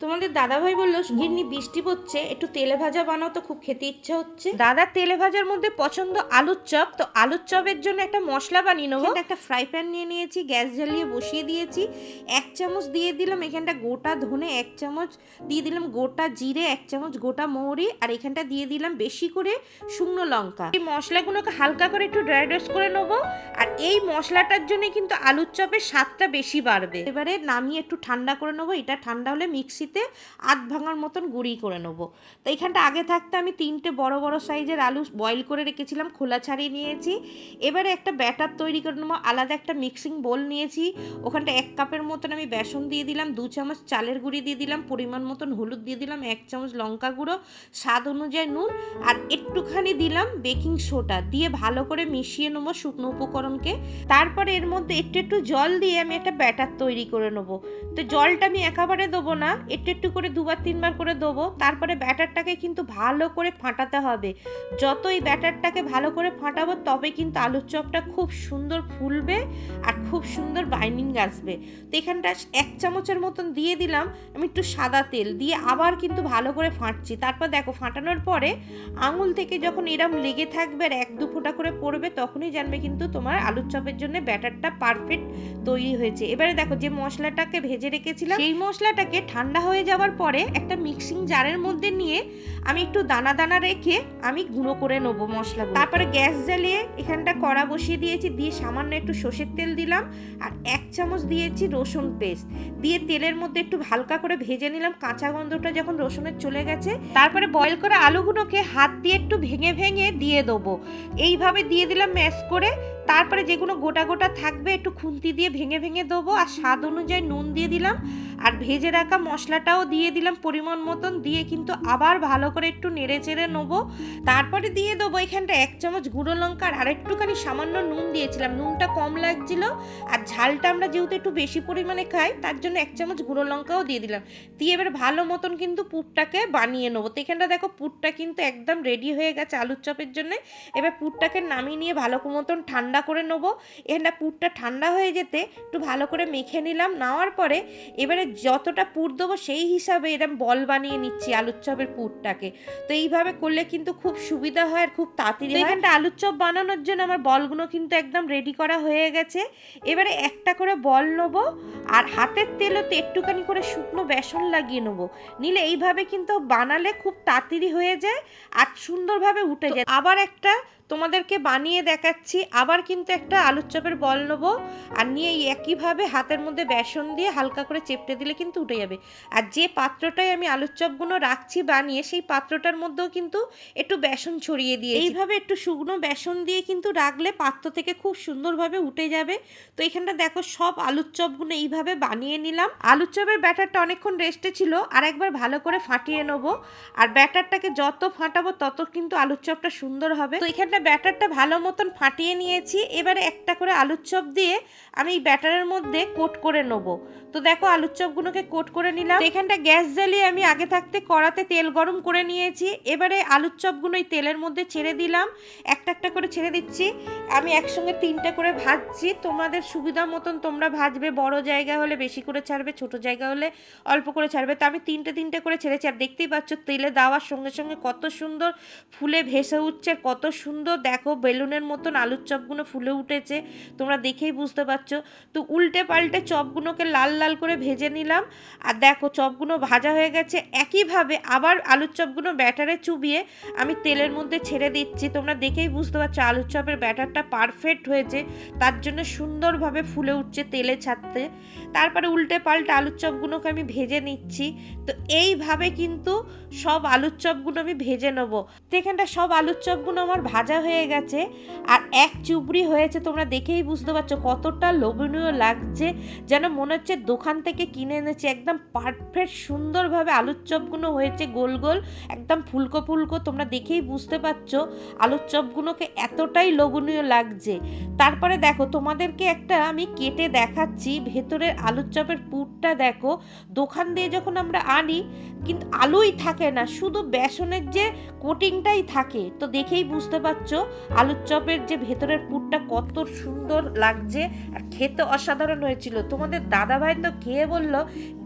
তোমাদের দাদাভাই বলল গিন্নি বৃষ্টি পড়ছে একটু তেলে ভাজা বানাও তো খুব খেতে ইচ্ছা হচ্ছে। দাদা তেলে ভাজার মধ্যে পছন্দ আলুর চপ তো আলুর চপের জন্য একটা মশলা বানিয়ে নেব। একটা ফ্রাই প্যান নিয়ে নিয়েছি গ্যাস জ্বালিয়ে বসিয়ে দিয়েছি। এক চামচ দিয়ে দিলাম এখানটা গোটা ধনে এক চামচ দিয়ে দিলাম গোটা জিরে এক চামচ গোটা মৌরি আর এখানটা দিয়ে দিলাম বেশি করে শুকনো লঙ্কা। এই মশলাগুলোকে হালকা করে একটু ড্রাই রোস্ট করে নেব আর এই মশলাটার জন্য কিন্তু আলুর চপের স্বাদটা বেশি বাড়বে। এবারে নামিয়ে একটু ঠান্ডা করে নেব এটা ঠান্ডা হলে মিক্সিতে আধ ভাঙার মতন গুঁড়ি করে নেব। তো এখানটা আগে থাকতে আমি তিনটে বড় বড় সাইজের আলু বয়েল করে রেখেছিলাম, খোলা ছাড়িয়ে নিয়েছি। এবারে একটা ব্যাটার তৈরি করে নেব, আলাদা একটা মিক্সিং বোল নিয়েছি। ওখানটা এক কাপের মতন আমি বেসন দিয়ে দিলাম, দু চামচ চালের গুঁড়ি দিয়ে দিলাম, পরিমাণ মতন হলুদ দিয়ে দিলাম, এক চামচ লঙ্কা গুঁড়ো, স্বাদ অনুযায়ী নুন, আর একটুখানি দিলাম বেকিং সোডা দিয়ে ভালো করে মিশিয়ে নেব শুকনো উপকরণকে। তারপরে এর মধ্যে একটু একটু জল দিয়ে আমি একটা ব্যাটার তৈরি করে নেব। তো জলটা আমি একেবারে দেবো না একটু একটু করে দুবার, তিনবার করে দেবো। তারপরে ব্যাটারটাকে কিন্তু ভালো করে ফাটাতে হবে। যত এই ব্যাটারটাকে ভালো করে ফাটাবো, তবে কিন্তু আলুর চপটা খুব সুন্দর ফুলবে আর খুব সুন্দর বাইন্ডিং আসবে। তো এখানটা এক চামচের মতন দিয়ে দিলাম। আমি একটু সাদা তেল দিয়ে আবার কিন্তু ভালো করে ফাটছি। তারপর দেখো, ফাটানোর পরে আঙুল থেকে যখন এরম লেগে থাকবে আর এক দু ফোঁটা করে পড়বে, তখনই জানবে কিন্তু তোমার আলুর চপের জন্য ব্যাটারটা পারফেক্ট তৈরি হয়েছে। এবারে দেখো, যে মশলাটাকে ভেজে রেখেছিলাম, সেই মশলাটাকে ঠান্ডা হয়ে যাওয়ার পরে একটা মিক্সিং জারের মধ্যে নিয়ে আমি একটু দানা দানা রেখে আমি গুঁড়ো করে নেব মশলা তারপরে গ্যাস জ্বালিয়ে এখানটা কড়া বসিয়ে দিয়েছি, দিয়ে সামান্য একটু সর্ষের তেল দিলাম আর এক চামচ দিয়েছি রসুন পেস্ট। দিয়ে তেলের মধ্যে একটু হালকা করে ভেজে নিলাম, কাঁচা গন্ধটা যখন রসুনের চলে গেছে, তারপরে বয়েল করা আলুগুলোকে হাত দিয়ে একটু ভেঙে ভেঙে দিয়ে দেবো। এইভাবে দিয়ে দিলাম ম্যাশ করে তারপরে যেগুলো গোটা গোটা থাকবে, একটু খুন্তি দিয়ে ভেঙে ভেঙে দেবো। আর স্বাদ অনুযায়ী নুন দিয়ে দিলাম। আর ভেজে রাখা মশলাটাও দিয়ে দিলাম পরিমাণ মতন। দিয়ে কিন্তু আবার ভালো করে একটু নেড়ে চেড়ে নেব। তারপরে দিয়ে দেবো এখানটা এক চামচ গুঁড়ো লঙ্কার আর একটুখানি সামান্য নুন দিয়েছিলাম। নুনটা কম লাগছিল। আর ঝালটা আমরা যেহেতু একটু বেশি পরিমাণে খাই, তার জন্য এক চামচ গুঁড়ো লঙ্কাও দিয়ে দিলাম। দিয়ে এবার ভালো মতন কিন্তু পুরটাকে বানিয়ে নেব। তো এখানটা দেখো পুরটা কিন্তু একদম রেডি হয়ে গেছে আলুর চপের জন্য। এবার পুরটাকে নামিয়ে নিয়ে ভালো মতন ঠান্ডা করে নেব। এখানটা পুরটা ঠান্ডা হয়ে যেতে একটু ভালো করে মেখে নিলাম। নেওয়ার পরে এবারে যতটা পুর দেবো সেই হিসাবে এরকম বল বানিয়ে নিচ্ছি আলুর চপের পুরটাকে। তো এইভাবে করলে কিন্তু খুব সুবিধা হয় আর খুব তাড়াতাড়ি হয়। এখানটা আলুর চপ বানানোর জন্য আমার বলগুলো কিন্তু একদম রেডি করা হয়ে গেছে। এবারে একটা করে বল নেব আর হাতের তেলতে একটুখানি করে শুকনো বেসন লাগিয়ে নেব। নিলে এইভাবে কিন্তু বানালে খুব তাড়াতাড়ি হয়ে যায় আর সুন্দরভাবে উঠে যায়। আবার একটা তোমাদেরকে বানিয়ে দেখাচ্ছি, আবার কিন্তু একটা আলুর চপের বল নেব। আর নিয়ে একইভাবে হাতের মধ্যে বেসন দিয়ে হালকা করে চেপটে দিলে কিন্তু উঠে যাবে। আর যে পাত্রটায় আমি আলুর চপগুলো রাখছি বানিয়ে, সেই পাত্রটার মধ্যেও কিন্তু একটু বেসন ছড়িয়ে দিয়ে এইভাবে একটু শুকনো বেসন দিয়ে কিন্তু রাখলে পাত্র থেকে খুব সুন্দরভাবে উঠে যাবে। তো এখানটা দেখো, সব আলুর চপগুলো এইভাবে বানিয়ে নিলাম। আলুর চপের ব্যাটারটা অনেকক্ষণ রেস্টে ছিল, আর একবার ভালো করে ফাটিয়ে নেব। আর ব্যাটারটাকে যত ফাটাবো, তত কিন্তু আলুর চপটা সুন্দর হবে। তো এখানটা ব্যাটারটা ভালো মতন ফাটিয়ে নিয়েছি। এবারে একটা করে আলুর চপ দিয়ে আমি ব্যাটারের মধ্যে কোট করে নেব। তো দেখো আলুর চপগুলোকে কোট করে নিলাম। এখানটা গ্যাস জ্বালিয়ে আমি আগে থাকতে কড়াতে তেল গরম করে নিয়েছি। এবারে আলুর চপগুলো এই তেলের মধ্যে ছেড়ে দিলাম। একটা একটা করে ছেড়ে দিচ্ছি। আমি একসঙ্গে তিনটে করে ভাজছি। তোমাদের সুবিধা মতন তোমরা ভাজবে। বড় জায়গা হলে বেশি করে ছাড়বে, ছোট জায়গা হলে অল্প করে ছাড়বে। তো আমি তিনটে তিনটে করে ছেড়েছি। আর দেখতেই পাচ্ছ তেলে দেওয়ার সঙ্গে সঙ্গে কত সুন্দর ফুলে ভেসে উঠছে, কত সুন্দর দেখো বেলুনের মতন আলুর চপগুলো ফুলে উঠেছে। তোমরা দেখেই বুঝতে পারছ। তো উল্টে পাল্টে চপগুলোকে লাল লাল করে ভেজে নিলাম। আর দেখো চপগুলো ভাজা হয়ে গেছে। একইভাবে আবার আলুর চপগুলো ব্যাটারে চুবিয়ে আমি তেলের মধ্যে ছেড়ে দিচ্ছি। তোমরা দেখেই বুঝতে পারছ আলুর চপের ব্যাটারটা পারফেক্ট হয়েছে। তার জন্য সুন্দরভাবে ফুলে উঠছে তেলে ছাড়তে। তারপরে উল্টে পাল্টে আলুর চপগুলোকে আমি ভেজে নিচ্ছি। তো এইভাবে কিন্তু সব আলুর চপগুলো আমি ভেজে নেব। তো এখানটা সব আলুর চপগুলো আমার ভাজা হয়ে গেছে। আর এক চুবড়ি হয়েছে, তোমরা দেখেই বুঝতে পারছ কতটা লোভনীয় লাগছে। যেন মনে হচ্ছে দোকান থেকে কিনে এনেছি, একদম পারফেক্ট সুন্দরভাবে আলুর চপগুলো হয়েছে গোল গোল, একদম ফুলকো ফুলকো, তোমরা দেখেই বুঝতে পারছ আলুর চপগুলোকে এতটাই লোভনীয় লাগছে। তারপরে দেখো, তোমাদেরকে একটা আমি কেটে দেখাচ্ছি। ভেতরের আলুর চপের পুরটা দেখো, দোকান দিয়ে যখন আমরা আনি, কিন্তু আলুই থাকে না, শুধু বেসনের যে কোটিংটাই থাকে। তো দেখেই বুঝতে পারছ, আলুর চপের যে ভেতরের পুরটা কত সুন্দর লাগছে আর খেতে অসাধারণ হয়েছিল। তোমাদের দাদাভাই তো খেয়ে বলল,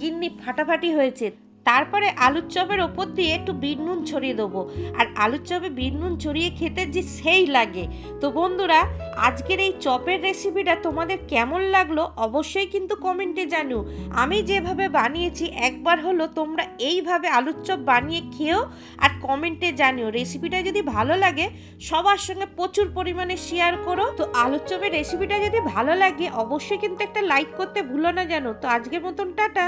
গিন্নি, ফাটাফাটি হয়েছে। তারপরে আলুর চপের ওপর দিয়ে একটু বিট নুন ছড়িয়ে দেবো। আর আলুর চপে বিট নুন ছড়িয়ে খেতে যে সেই লাগে। তো বন্ধুরা, আজকের এই চপের রেসিপিটা তোমাদের কেমন লাগল অবশ্যই কিন্তু কমেন্টে জানো আমি যেভাবে বানিয়েছি, একবার হলো তোমরা এইভাবে আলুর চপ বানিয়ে খেও আর কমেন্টে জানিও। রেসিপিটা যদি ভালো লাগে, সবার সঙ্গে প্রচুর পরিমাণে শেয়ার করো। তো আলুর চপের রেসিপিটা যদি ভালো লাগে, অবশ্যই কিন্তু একটা লাইক করতে ভুলো না জানো। তো আজকের মতন টাটা।